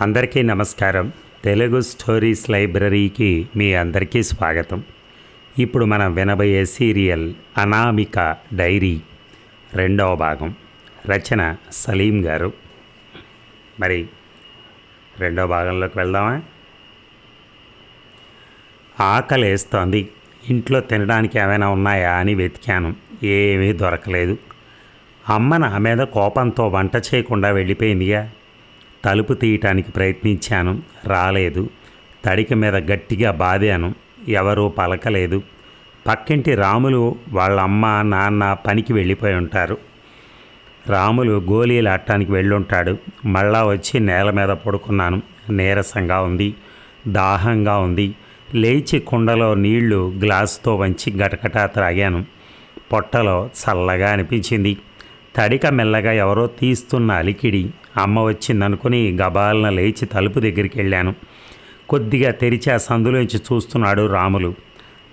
అందరికీ నమస్కారం. తెలుగు స్టోరీస్ లైబ్రరీకి మీ అందరికీ స్వాగతం. ఇప్పుడు మనం వినబోయే సీరియల్ అనామిక డైరీ రెండవ భాగం. రచన సలీం గారు. మరి రెండవ భాగంలోకి వెళ్దామా? ఆకలేస్తోంది. ఇంట్లో తినడానికి ఏమైనా ఉన్నాయా అని వెతికాను. ఏమీ దొరకలేదు. అమ్మ నా మీద కోపంతో వంట చేయకుండా వెళ్ళిపోయిందిగా. తలుపు తీయటానికి ప్రయత్నించాను. రాలేదు. తడిక మీద గట్టిగా బాదాను. ఎవరూ పలకలేదు. పక్కింటి రాములు వాళ్ళ అమ్మ నాన్న పనికి వెళ్ళిపోయి ఉంటారు. రాములు గోళీలు ఆడటానికి వెళ్ళుంటాడు. మళ్ళా వచ్చి నేల మీద పడుకున్నాను. నీరసంగా ఉంది. దాహంగా ఉంది. లేచి కుండలో నీళ్ళు గ్లాసుతో వంచి గటగటా త్రాగాను. పొట్టలో చల్లగా అనిపించింది. తడిక మెల్లగా ఎవరో తీస్తున్న అలికిడి. అమ్మ వచ్చిందనుకుని గబాలన లేచి తలుపు దగ్గరికి వెళ్ళాను కొద్దిగా తెరిచి ఆ సందులోంచి చూస్తున్నాడు రాములు.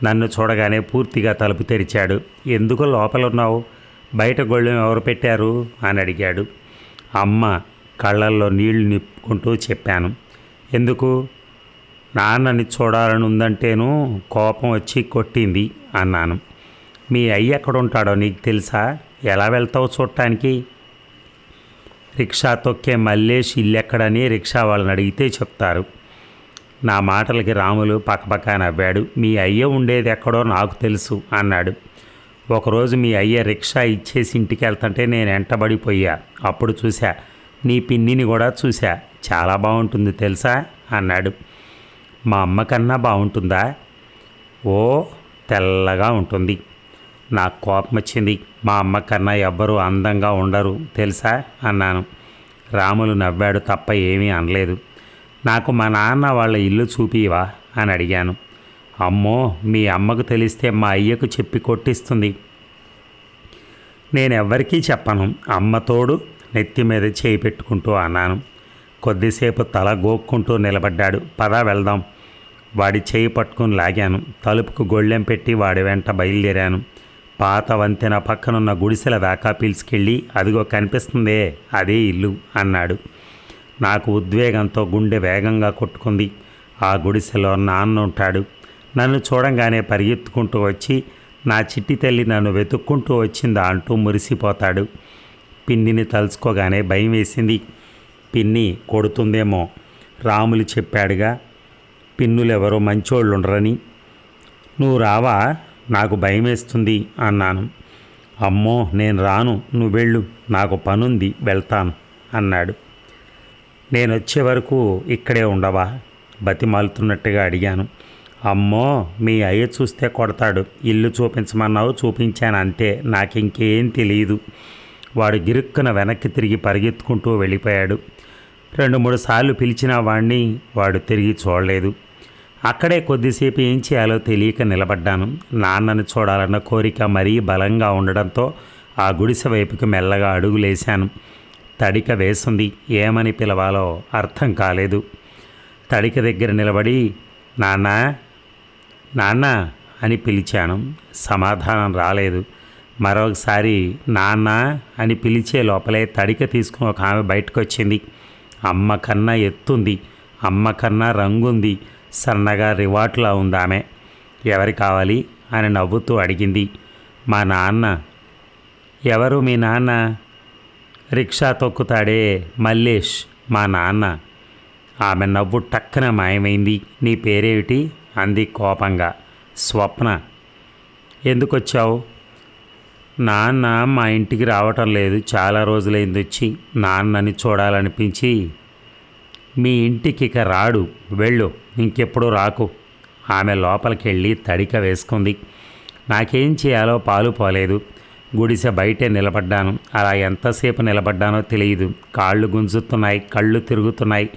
నన్ను చూడగానే పూర్తిగా తలుపు తెరిచాడు. ఎందుకు లోపలున్నావు? బయట గొళ్ళెం ఎవరు పెట్టారు? అని అడిగాడు. అమ్మ కళ్ళల్లో నీళ్ళు నిప్పుకుంటూ చెప్పాను. ఎందుకు? నాన్నని చూడాలని ఉందంటేను కోపం వచ్చి కొట్టింది అన్నాను. మీ అయ్య ఎక్కడ ఉంటాడో నీకు తెలుసా? ఎలా వెళ్తావు చూడటానికి? రిక్షా తొక్కే మల్లేష్ ఇల్లెక్కడని రిక్షా వాళ్ళని అడిగితే చెప్తారు. నా మాటలకి రాములు పక్కపక్క నవ్వాడు. మీ అయ్య ఉండేది ఎక్కడో నాకు తెలుసు అన్నాడు. ఒకరోజు మీ అయ్య రిక్షా ఇచ్చేసి ఇంటికి వెళ్తుంటే నేను ఎంటబడిపోయా. అప్పుడు చూశా నీ పిన్నిని కూడా చూశా. చాలా బాగుంటుంది తెలుసా? అన్నాడు. మా అమ్మ కన్నా బాగుంటుందా? ఓ తెల్లగా ఉంటుంది. నాకు కోపం వచ్చింది మా అమ్మ కన్నా ఎవ్వరూ అందంగా ఉండరు తెలుసా? అన్నాను. రాములు నవ్వాడు తప్ప ఏమీ అనలేదు. నాకు మా నాన్న వాళ్ళ ఇల్లు చూపివా అని అడిగాను. అమ్మో మీ అమ్మకు తెలిస్తే మా అయ్యకు చెప్పి కొట్టిస్తుంది. నేనెవ్వరికీ చెప్పను. అమ్మ తోడు నెత్తి మీద చేయి పెట్టుకుంటూ అన్నాను. కొద్దిసేపు తల గోక్కుంటూ నిలబడ్డాడు. పద వెళ్దాం. వాడి చేయి పట్టుకుని లాగాను. తలుపుకు గొళ్ళెం పెట్టి వాడి వెంట బయలుదేరాను. పాత వంతెన పక్కనున్న గుడిసెల వేకాపీల్స్కెళ్ళి అదిగో కనిపిస్తుందే అదే ఇల్లు అన్నాడు. నాకు ఉద్వేగంతో గుండె వేగంగా కొట్టుకుంది. ఆ గుడిసెలో నాన్న ఉంటాడు. నన్ను చూడంగానే పరిగెత్తుకుంటూ వచ్చి నా చిట్టి తల్లి నన్ను వెతుక్కుంటూ వచ్చిందా అంటూ మురిసిపోతాడు. పిన్నిని తలుచుకోగానే భయం వేసింది. పిన్ని కొడుతుందేమో రాములు చెప్పాడుగా. పిన్నులెవరో మంచోళ్ళుండరని. నువ్వు రావా? నాకు భయమేస్తుంది అన్నాను. అమ్మో నేను రాను నువ్వు వెళ్ళు నాకు పనుంది వెళ్తాను అన్నాడు. నేను వచ్చే వరకు ఇక్కడే ఉండవా? బతిమాలుతున్నట్టుగా అడిగాను. అమ్మో మీ అయ్య చూస్తే కొడతాడు ఇల్లు చూపించమన్నావు చూపించాను అంతే నాకు ఇంకేం తెలియదు వాడు గిరుక్కున వెనక్కి తిరిగి పరిగెత్తుకుంటూ వెళ్ళిపోయాడు. రెండు మూడు సార్లు పిలిచిన వాణ్ణి వాడు తిరిగి చూడలేదు. అక్కడే కొద్దిసేపు ఏం చేయాలో తెలియక నిలబడ్డాను. నాన్నను చూడాలన్న కోరిక మరీ బలంగా ఉండడంతో ఆ గుడిసె వైపుకి మెల్లగా అడుగులేశాను తడిక వేసింది. ఏమని పిలవాలో అర్థం కాలేదు. తడిక దగ్గర నిలబడి నాన్న నాన్న అని పిలిచాను. సమాధానం రాలేదు. మరొకసారి నాన్న అని పిలిచే లోపలే తడిక తీసుకుని ఒక ఆమె బయటకు వచ్చింది అమ్మ కన్నా ఎత్తుంది. అమ్మ కన్నా రంగుంది. సన్నగా రివాట్లా ఉంది ఆమె ఎవరి కావాలి అని నవ్వుతూ అడిగింది. మా నాన్న. ఎవరు మీ నాన్న? రిక్షా తొక్కుతాడే మల్లేష్ మా నాన్న. ఆమె నవ్వు టక్కన మాయమైంది. నీ పేరేమిటి? అంది కోపంగా. స్వప్న. ఎందుకొచ్చావు? నాన్న మా ఇంటికి రావటం లేదు. చాలా రోజులైంది వచ్చి నాన్నని చూడాలనిపించి మీ ఇంటికి ఇక రాడు. వెళ్ళు. ఇంకెప్పుడు రాకు. ఆమె లోపలికెళ్ళి తడిక వేసుకుంది. నాకేం చేయాలో పాలు పోలేదు. గుడిసె బయటే నిలబడ్డాను. అలా ఎంతసేపు నిలబడ్డానో తెలియదు. కాళ్ళు గుంజుతున్నాయి కళ్ళు తిరుగుతున్నాయి.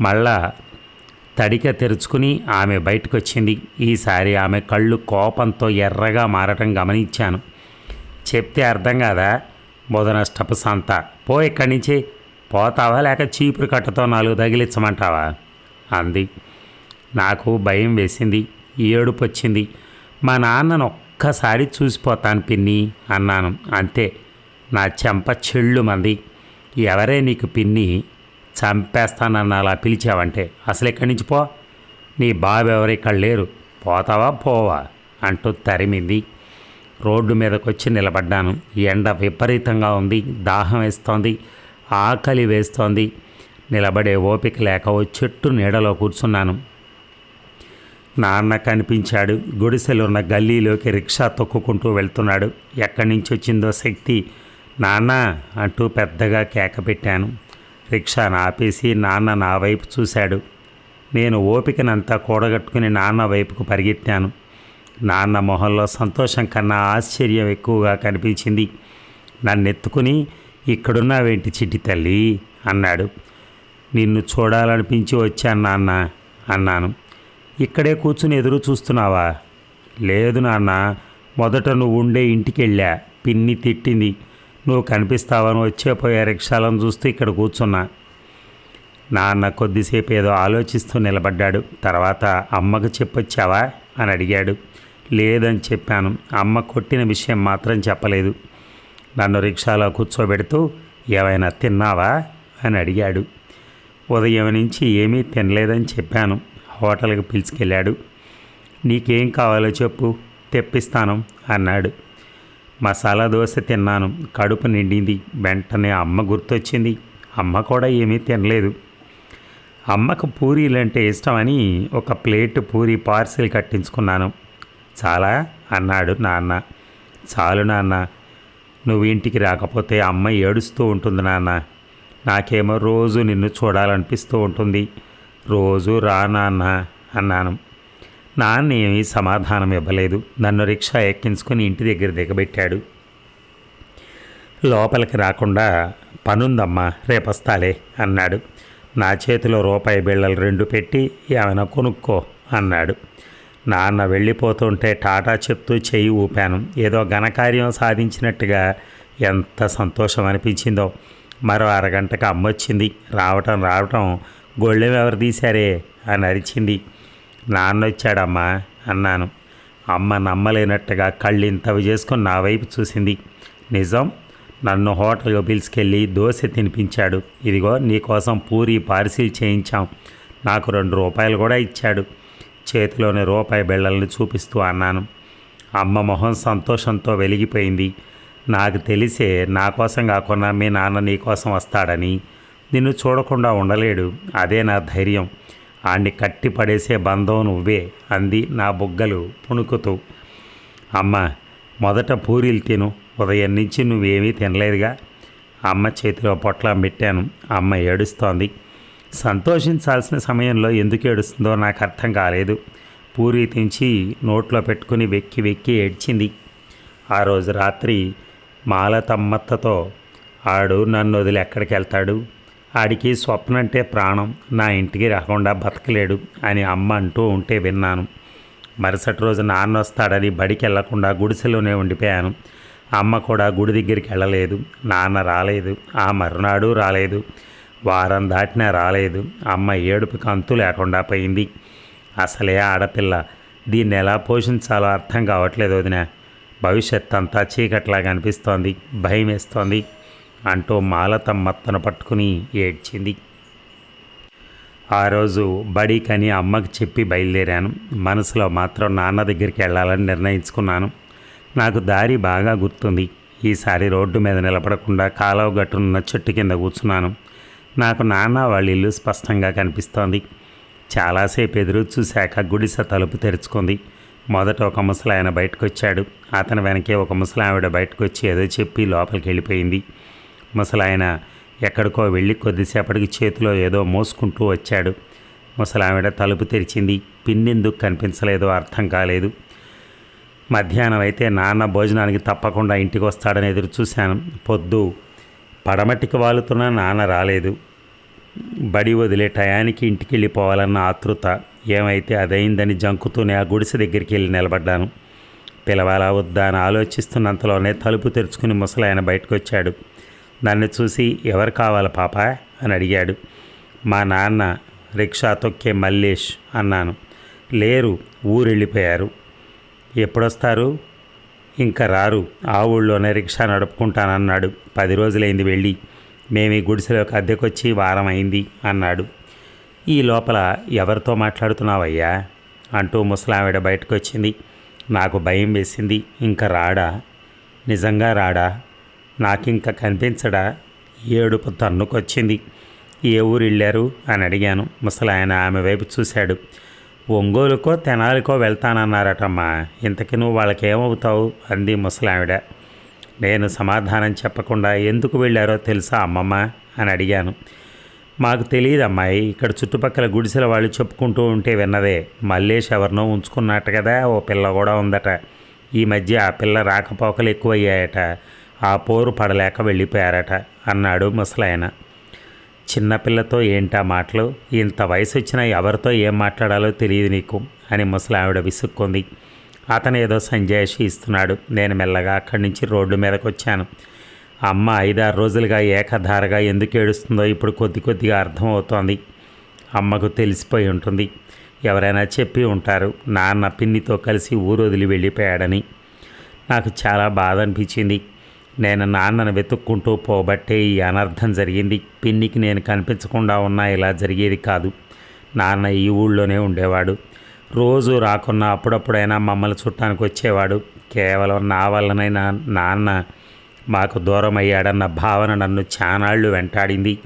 మళ్ళా తడిక తెరుచుకుని ఆమె బయటకొచ్చింది. ఈసారి ఆమె కళ్ళు కోపంతో ఎర్రగా మారటం గమనించాను. చెప్తే అర్థం కాదా? బుధనష్టపు సంత పో ఇక్కడి నుంచి పోతావా లేక చీపురు కట్టతో నాలుగు తగిలించమంటావా? అంది. నాకు భయం వేసింది ఏడుపు వచ్చింది మా నాన్నను ఒక్కసారి చూసిపోతాను పిన్ని అన్నాను. అంతే నా చెంప చెళ్ళు మంది ఎవరే నీకు పిన్ని? చంపేస్తానన్న అలా పిలిచావంటే. అసలు ఇక్కడి నుంచి పో? నీ బాబు ఎవరు ఇక్కడ లేరు. పోతావా పోవా? అంటూ తరిమింది. రోడ్డు మీదకొచ్చి నిలబడ్డాను. ఎండ విపరీతంగా ఉంది దాహం వేస్తోంది. ఆకలి వేస్తోంది. నిలబడే ఓపిక లేక ఓ చెట్టు నీడలో కూర్చున్నాను. నాన్న కనిపించాడు. గుడిసెలున్న గల్లీలోకి రిక్షా తొక్కుకుంటూ వెళ్తున్నాడు. ఎక్కడి నుంచి వచ్చిందో శక్తి నాన్న అంటూ పెద్దగా కేక పెట్టాను. రిక్షాను ఆపేసి నాన్న నా వైపు చూశాడు. నేను ఓపికనంతా కూడగట్టుకుని నాన్న వైపుకు పరిగెత్తాను. నాన్న మొహంలో సంతోషం కన్నా ఆశ్చర్యం ఎక్కువగా కనిపించింది. నన్ను ఎత్తుకుని ఇక్కడున్నావేంటి చిట్టి తల్లి? అన్నాడు. నిన్ను చూడాలనిపించి వచ్చాను నాన్న అన్నాను. ఇక్కడే కూర్చుని ఎదురు చూస్తున్నావా? లేదు నాన్న మొదట నువ్వు ఉండే ఇంటికి వెళ్ళా పిన్ని తిట్టింది. నువ్వు కనిపిస్తావని వచ్చేపోయే రిక్షాలను చూస్తూ ఇక్కడ కూర్చున్నా. నాన్న కొద్దిసేపు ఏదో ఆలోచిస్తూ నిలబడ్డాడు. తర్వాత అమ్మకు చెప్పొచ్చావా? అని అడిగాడు. లేదని చెప్పాను. అమ్మ కొట్టిన విషయం మాత్రం చెప్పలేదు. నన్ను రిక్షాలో కూర్చోబెడుతూ ఏమైనా తిన్నావా? అని అడిగాడు. ఉదయం నుంచి ఏమీ తినలేదని చెప్పాను. హోటల్కి పిలుచుకెళ్ళాడు. నీకేం కావాలో చెప్పు తెప్పిస్తాను అన్నాడు. మసాలా దోశ తిన్నాను కడుపు నిండింది. వెంటనే అమ్మ గుర్తొచ్చింది. అమ్మ కూడా ఏమీ తినలేదు. అమ్మకు పూరీలంటే ఇష్టమని ఒక ప్లేట్ పూరి పార్సిల్ కట్టించుకున్నాను. చాలా? అన్నాడు నాన్న. చాలు నాన్న నువ్వు ఇంటికి రాకపోతే అమ్మ ఏడుస్తూ ఉంటుంది నాన్న. నాకేమో రోజు నిన్ను చూడాలనిపిస్తూ ఉంటుంది. రోజు రా నాన్న అన్నాను. నాన్న ఏమీ సమాధానం ఇవ్వలేదు. నన్ను రిక్షా ఎక్కించుకొని ఇంటి దగ్గర దిగబెట్టాడు. లోపలికి రాకుండా పనుందమ్మా రేపొస్తాలే అన్నాడు. నా చేతిలో రూపాయి బిళ్ళలు రెండు పెట్టి ఏమైనా కొనుక్కో అన్నాడు. నాన్న వెళ్ళిపోతుంటే టాటా చెప్తూ చెయ్యి ఊపాను. ఏదో ఘనకార్యం సాధించినట్టుగా ఎంత సంతోషం అనిపించిందో. మరో అరగంటకు అమ్మొచ్చింది. రావటం రావటం గొళ్ళెం ఎవరు తీశారే అని అరిచింది. నాన్న వచ్చాడమ్మా అన్నాను. అమ్మ నమ్మలేనట్టుగా కళ్ళు ఇంతవి చేసుకుని నా వైపు చూసింది. నిజం నన్ను హోటల్ పిలుచుకెళ్ళి దోశ తినిపించాడు. ఇదిగో నీకోసం పూరి పార్సిల్ చేయించాం. నాకు రెండు రూపాయలు కూడా ఇచ్చాడు. చేతిలోని రూపాయి బిళ్ళల్ని చూపిస్తూ అన్నాను. అమ్మ మొహం సంతోషంతో వెలిగిపోయింది. నాకు తెలిసే నా కోసం కాకుండా మీ నాన్న నీ కోసం వస్తాడని. నిన్ను చూడకుండా ఉండలేడు. అదే నా ధైర్యం. ఆడిని కట్టి పడేసే బంధం నువ్వే అంది నా బుగ్గలు పుణుకుతూ. అమ్మ మొదట పూరీలు తిను. ఉదయం నుంచి నువ్వేమీ తినలేదుగా. అమ్మ చేతిలో పొట్లం పెట్టాను. అమ్మ ఏడుస్తోంది. సంతోషించాల్సిన సమయంలో ఎందుకు ఏడుస్తుందో నాకు అర్థం కాలేదు. పూరి తెంచి నోట్లో పెట్టుకుని వెక్కి వెక్కి ఏడ్చింది. ఆ రోజు రాత్రి మాలతమ్మత్తతో ఆడు నన్ను వదిలి ఎక్కడికి వెళ్తాడు? ఆడికి స్వప్నంటే ప్రాణం నా ఇంటికి రాకుండా బతకలేడు అని అమ్మ అంటూ ఉంటే విన్నాను. మరుసటి రోజు నాన్న వస్తాడని బడికి వెళ్ళకుండా గుడిసెలోనే ఉండిపోయాను. అమ్మ కూడా గుడి దగ్గరికి వెళ్ళలేదు. నాన్న రాలేదు. ఆ మరునాడు రాలేదు. వారం దాటినా రాలేదు. అమ్మ ఏడుపుకి అంతు లేకుండా పోయింది. అసలే ఆడపిల్ల. దీన్ని ఎలా పోషించాలో అర్థం కావట్లేదు వదిన. భవిష్యత్ అంతా చీకట్లాగా అనిపిస్తోంది. భయం వేస్తోంది అంటూ మాలతమ్మత్తను పట్టుకుని ఏడ్చింది. ఆ రోజు బడికని అమ్మకి చెప్పి బయలుదేరాను. మనసులో మాత్రం నాన్న దగ్గరికి వెళ్ళాలని నిర్ణయించుకున్నాను. నాకు దారి బాగా గుర్తుంది. ఈసారి రోడ్డు మీద నిలబడకుండా కాలువ గట్టునున్న చెట్టు కింద కూర్చున్నాను. నాకు నాన్న వాళ్ళ ఇల్లు స్పష్టంగా కనిపిస్తోంది. చాలాసేపు ఎదురు చూశాక గుడిసె తలుపు తెరుచుకుంది. మొదట ఒక ముసలాయన బయటకు వచ్చాడు అతని వెనకే ఒక ముసలావిడ బయటకు వచ్చి ఏదో చెప్పి లోపలికి వెళ్ళిపోయింది ముసలాయన ఎక్కడికో వెళ్ళి కొద్దిసేపటికి చేతిలో ఏదో మోసుకుంటూ వచ్చాడు. ముసలావిడ తలుపు తెరిచింది. పిన్నెందుకు కనిపించలేదో అర్థం కాలేదు. మధ్యాహ్నం అయితే నాన్న భోజనానికి తప్పకుండా ఇంటికి వస్తాడని ఎదురు చూశాను. పొద్దు పడమటికి వాలుతున్న నాన్న రాలేదు. బడి వదిలే టయానికి ఇంటికి వెళ్ళిపోవాలన్న ఆతృత ఏమైతే అదైందని జంకుతూనే ఆ గుడిసె దగ్గరికి వెళ్ళి నిలబడ్డాను. పిలవాలా వద్దా అని ఆలోచిస్తున్నంతలోనే తలుపు తెరుచుకుని ముసలాయన బయటకు వచ్చాడు నన్ను చూసి ఎవరు కావాలి పాప? అని అడిగాడు. మా నాన్న రిక్షా తొక్కే మల్లేష్ అన్నాను. లేరు ఊరు వెళ్ళిపోయారు ఎప్పుడొస్తారు? ఇంకా రారు. ఆ ఊళ్ళోనే రిక్షా నడుపుకుంటానన్నాడు. పది రోజులైంది వెళ్ళి. మేము ఈ గుడిసెలోకి అద్దెకొచ్చి వారం అయింది అన్నాడు. ఈ లోపల ఎవరితో మాట్లాడుతున్నావయ్యా? అంటూ ముసలావిడ బయటకు వచ్చింది నాకు భయం వేసింది. ఇంకా రాడా? నిజంగా రాడా? నాకింక కనిపించడా? ఏడుపు తన్నుకొచ్చింది. ఏ ఊరు వెళ్ళారు అని అడిగాను. ముసలాయన ఆమె వైపు చూశాడు. ఒంగోలుకో తెనాలికో వెళ్తానన్నారటమ్మా. ఇంతకీ నువ్వు వాళ్ళకేమవుతావు? అంది ముసలావిడ. నేను సమాధానం చెప్పకుండా ఎందుకు వెళ్ళారో తెలుసా అమ్మమ్మ? అని అడిగాను. మాకు తెలియదు అమ్మాయి ఇక్కడ చుట్టుపక్కల గుడిసెల వాళ్ళు చెప్పుకుంటూ ఉంటే విన్నదే. మల్లేష్ ఎవరినో ఉంచుకున్నట్టు కదా ఓ పిల్ల కూడా ఉందట. ఈ మధ్య ఆ పిల్ల రాకపోకలు ఎక్కువయ్యాయట. ఆ పోరు పడలేక వెళ్ళిపోయారట అన్నాడు ముసలాయన. చిన్నపిల్లతో ఏంటా మాటలు? ఇంత వయసు వచ్చినా ఎవరితో ఏం మాట్లాడాలో తెలియదు నీకు? అని ముసలావిడ విసుక్కుంది. అతను ఏదో సంజాయిషి ఇస్తున్నాడు. నేను మెల్లగా అక్కడి నుంచి రోడ్డు మీదకి వచ్చాను అమ్మ ఐదారు రోజులుగా ఏకధారగా ఎందుకు ఏడుస్తుందో ఇప్పుడు కొద్ది కొద్దిగా అర్థమవుతోంది. అమ్మకు తెలిసిపోయి ఉంటుంది. ఎవరైనా చెప్పి ఉంటారు. నాన్న పిన్నితో కలిసి ఊరు వదిలి వెళ్ళిపోయాడని. నాకు చాలా బాధ అనిపించింది నేను నాన్నను వెతుక్కుంటూ పోబట్టే ఈ అనర్థం జరిగింది. పిన్నికి నేను కనిపించకుండా ఉన్నా ఇలా జరిగేది కాదు. నాన్న ఈ ఊళ్ళోనే ఉండేవాడు. రోజు రాకున్నా అప్పుడప్పుడైనా మమ్మల్ని చుట్టానికి వచ్చేవాడు. కేవలం నా వల్లనైనా నాన్న మాకు దూరం అయ్యాడన్న భావన నన్ను చానాళ్ళు వెంటాడింది.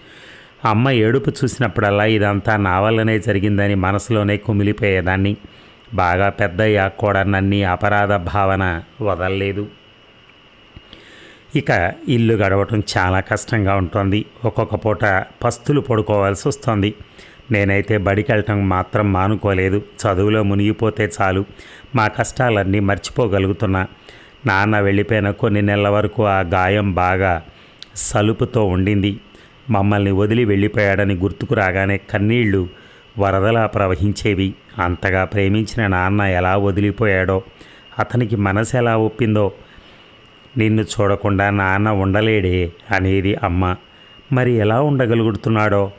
అమ్మ ఏడుపు చూసినప్పుడల్లా ఇదంతా నా వల్లనే జరిగిందని మనసులోనే కుమిలిపోయేదాన్ని. బాగా పెద్దయ్యాక కూడా నన్ని అపరాధ భావన వదలలేదు. ఇక ఇల్లు గడవటం చాలా కష్టంగా ఉంటుంది. ఒక్కొక్క పూట పస్తులు పడుకోవాల్సి వస్తుంది. నేనైతే బడికి వెళ్ళటం మాత్రం మానుకోలేదు. చదువులో మునిగిపోతే చాలు. మా కష్టాలన్నీ మర్చిపోగలుగుతున్నా. నాన్న వెళ్ళిపోయిన కొన్ని నెలల వరకు ఆ గాయం బాగా సలుపుతో ఉండింది. మమ్మల్ని వదిలి వెళ్ళిపోయాడని గుర్తుకు రాగానే కన్నీళ్ళు వరదలా ప్రవహించేవి. అంతగా ప్రేమించిన నాన్న ఎలా వదిలిపోయాడో అతనికి మనసు ఎలా ఒప్పిందో నిన్ను చూడకుండా నాన్న ఉండలేడే అనేది అమ్మ. మరి ఎలా ఉండగలుగుతున్నాడో?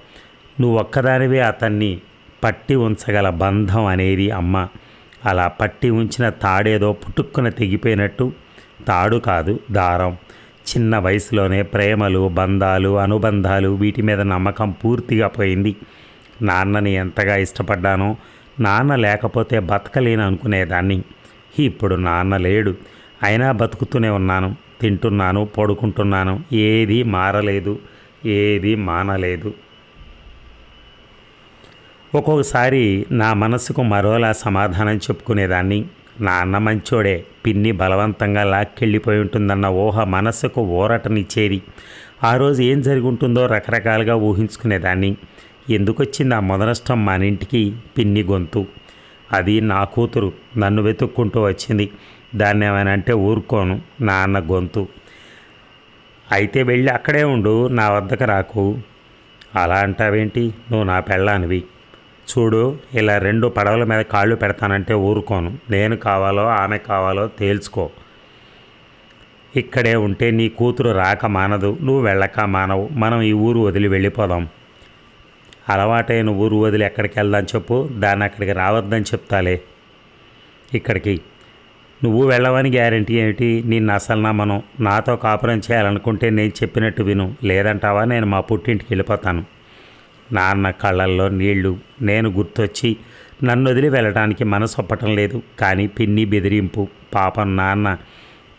నువ్వు ఒక్కదానివే అతన్ని పట్టి ఉంచగల బంధం అనేది అమ్మ. అలా పట్టి ఉంచిన తాడేదో పుట్టుక్కున తెగిపోయినట్టు తాడు కాదు దారం. చిన్న వయసులోనే ప్రేమలు బంధాలు అనుబంధాలు వీటి మీద నమ్మకం పూర్తిగా పోయింది. నాన్నని ఎంతగా ఇష్టపడ్డానో నాన్న లేకపోతే బతకలేను అనుకునేదాన్ని ఇప్పుడు నాన్న లేడు. అయినా బతుకుతూనే ఉన్నాను తింటున్నాను పడుకుంటున్నాను ఏది మారలేదు ఏది మానలేదు. ఒక్కొక్కసారి నా మనసుకు మరోలా సమాధానం చెప్పుకునేదాన్ని. నా అన్న మంచోడే పిన్ని బలవంతంగా లాక్కెళ్ళిపోయి ఉంటుందన్న ఊహ మనస్సుకు ఊరటనిచ్చేది. ఆ రోజు ఏం జరిగి ఉంటుందో రకరకాలుగా ఊహించుకునేదాన్ని. ఎందుకొచ్చింది ఆ మొదనష్టం మన ఇంటికి పిన్ని గొంతు? అది నా కూతురు నన్ను వెతుక్కుంటూ వచ్చింది. దాన్ని ఏమైనా అంటే ఊరుకోను నాన్న గొంతు. అయితే వెళ్ళి అక్కడే ఉండు నా వద్దకు రాకు. అలా అంటావేంటి? నువ్వు నా పెళ్ళానివి. చూడు ఇలా రెండు పడవల మీద కాళ్ళు పెడతానంటే ఊరుకోను. నేను కావాలో ఆమె కావాలో తేల్చుకో. ఇక్కడే ఉంటే నీ కూతురు రాక మానదు. నువ్వు వెళ్ళక మానవు. మనం ఈ ఊరు వదిలి వెళ్ళిపోదాం. అలవాటైన ఊరు వదిలి ఎక్కడికి వెళ్దాం చెప్పు. దాన్ని అక్కడికి రావద్దని చెప్తాలే. ఇక్కడికి నువ్వు వెళ్ళవని గ్యారంటీ ఏమిటి? నిన్ను అసలు నా మనం నాతో కాపురం చేయాలనుకుంటే నేను చెప్పినట్టు విను. లేదంటావా? నేను మా పుట్టింటికి వెళ్ళిపోతాను. నాన్న కళ్ళల్లో నీళ్ళు. నేను గుర్తొచ్చి నన్ను వదిలి వెళ్ళడానికి మనసు ఒప్పటం లేదు. కానీ పిన్ని బెదిరింపు. పాపం నాన్న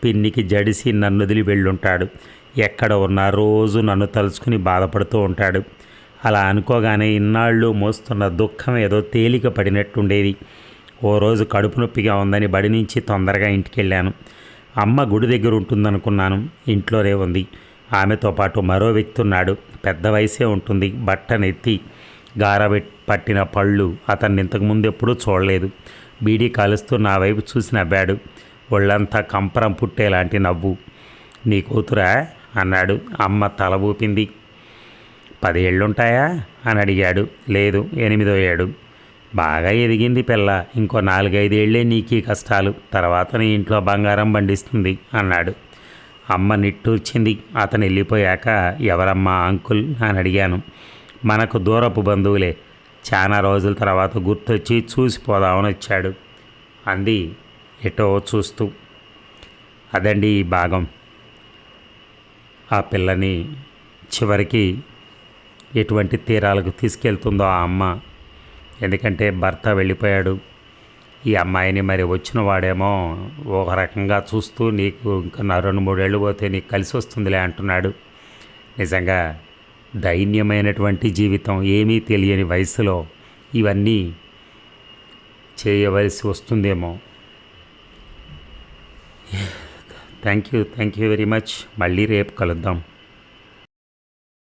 పిన్నికి జడిసి నన్ను వదిలి వెళ్ళుంటాడు. ఎక్కడ ఉన్నా రోజు నన్ను తలుచుకుని బాధపడుతూ ఉంటాడు. అలా అనుకోగానే ఇన్నాళ్ళు మోస్తున్న దుఃఖం ఏదో తేలిక పడినట్టుండేది. ఓ రోజు కడుపు నొప్పిగా ఉందని బడి నుంచి తొందరగా ఇంటికి వెళ్ళాను అమ్మ గుడి దగ్గర ఉంటుందనుకున్నాను. ఇంట్లోనే ఉంది. ఆమెతో పాటు మరో వ్యక్తి ఉన్నాడు. పెద్ద వయసే ఉంటుంది. బట్టనెత్తి గారబెట్ పట్టిన పళ్ళు అతన్ని ఇంతకుముందు ఎప్పుడూ చూడలేదు. బీడీ కాలుస్తూ నా వైపు చూసి నవ్వాడు. ఒళ్ళంతా కంపరం పుట్టేలాంటి నవ్వు. నీ కూతురా? అన్నాడు. అమ్మ తల ఊపింది. పదేళ్ళుంటాయా? అని అడిగాడు. లేదు ఎనిమిదో ఏడు. బాగా ఎదిగింది పిల్ల. ఇంకో నాలుగైదేళ్ళే నీకీ కష్టాలు. తర్వాత నీ ఇంట్లో బంగారం పండిస్తుంది అన్నాడు. అమ్మ నిట్టూర్చింది. అతను వెళ్ళిపోయాక ఎవరమ్మా అంకుల్? అని అడిగాను. మనకు దూరపు బంధువులే. చాలా రోజుల తర్వాత గుర్తొచ్చి చూసిపోదామని వచ్చాడు. అంది. ఎటో చూస్తూ. అదండి ఈ భాగం. ఆ పిల్లని చివరికి ఎటువంటి తీరాలకు తీసుకెళ్తుందో ఆ అమ్మ ఎందుకంటే భర్త వెళ్ళిపోయాడు. ఈ అమ్మాయిని మరి వచ్చిన వాడేమో ఒక రకంగా చూస్తూ నీకు ఇంకా నా రెండు మూడేళ్ళు పోతే నీకు కలిసి వస్తుందిలే అంటున్నాడు. నిజంగా దైన్యమైనటువంటి జీవితం ఏమీ తెలియని వయసులో ఇవన్నీ చేయవలసి వస్తుందేమో. Thank you thank you very much. మళ్ళీ రేపు కలుద్దాం.